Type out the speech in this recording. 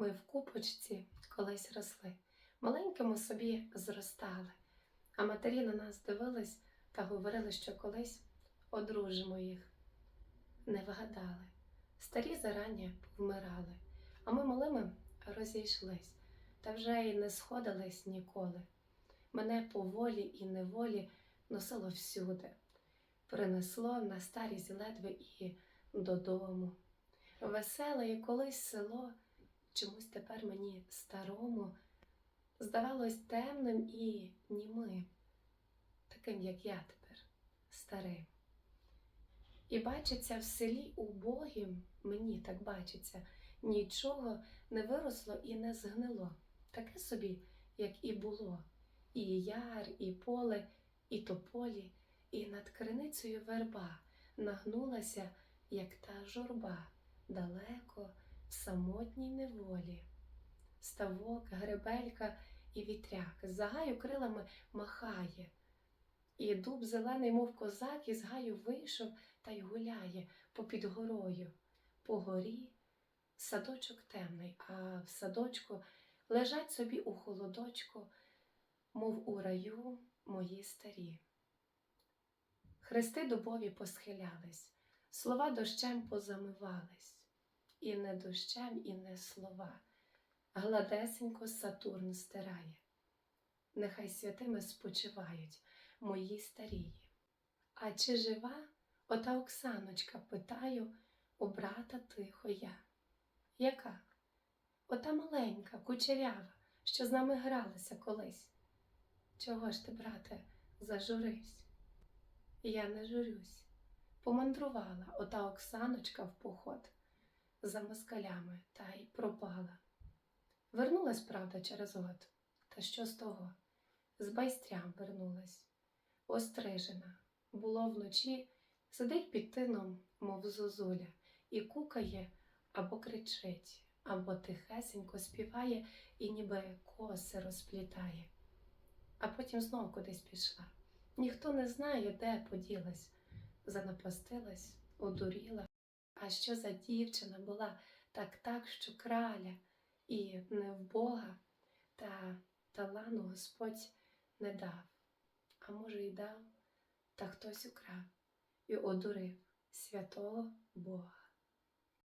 Ми в купочці колись росли, маленькими собі зростали, а матері на нас дивились та говорили, що колись одружимо їх. Не вгадали, старі зарані повмирали, а ми малими розійшлись, та вже й не сходились ніколи. Мене поволі і неволі носило всюди, принесло на старість ледве і додому. Веселе і колись село, чомусь тепер мені старому, здавалось темним і німим, таким, як я тепер, старим. І бачиться в селі убогім, мені так бачиться, нічого не виросло і не згнило, таке собі, як і було, і яр, і поле, і тополі, і над криницею верба нагнулася, як та журба, далеко в самотній неволі. Ставок, гребелька і вітряк з загаю крилами махає, і дуб зелений, мов козак, із гаю вийшов та й гуляє попід горою. По горі садочок темний, а в садочку лежать собі у холодочку, мов у раю мої старі. Хрести дубові посхилялись, слова дощем позамивались, і не дощем, і не слова, гладесенько Сатурн стирає. Нехай святими спочивають мої старії. А чи жива ота Оксаночка, питаю у брата тихо я. Яка? Ота маленька, кучерява, що з нами гралася колись. Чого ж ти, брате, зажурився? Я не журюсь. Помандрувала ота Оксаночка в поход за москалями та й пропала. Вернулась, правда, через год. Та що з того? З байстрям вернулась. Острижена. Було вночі, сидить під тином, мов зозуля, і кукає або кричить, або тихесенько співає і ніби коси розплітає. А потім знов кудись пішла. Ніхто не знає, де поділась, занапастилась, одуріла. А що за дівчина була так так, що краля, і не в Бога, та талану Господь не дав, а може, й дав, та хтось украв і одурив святого Бога.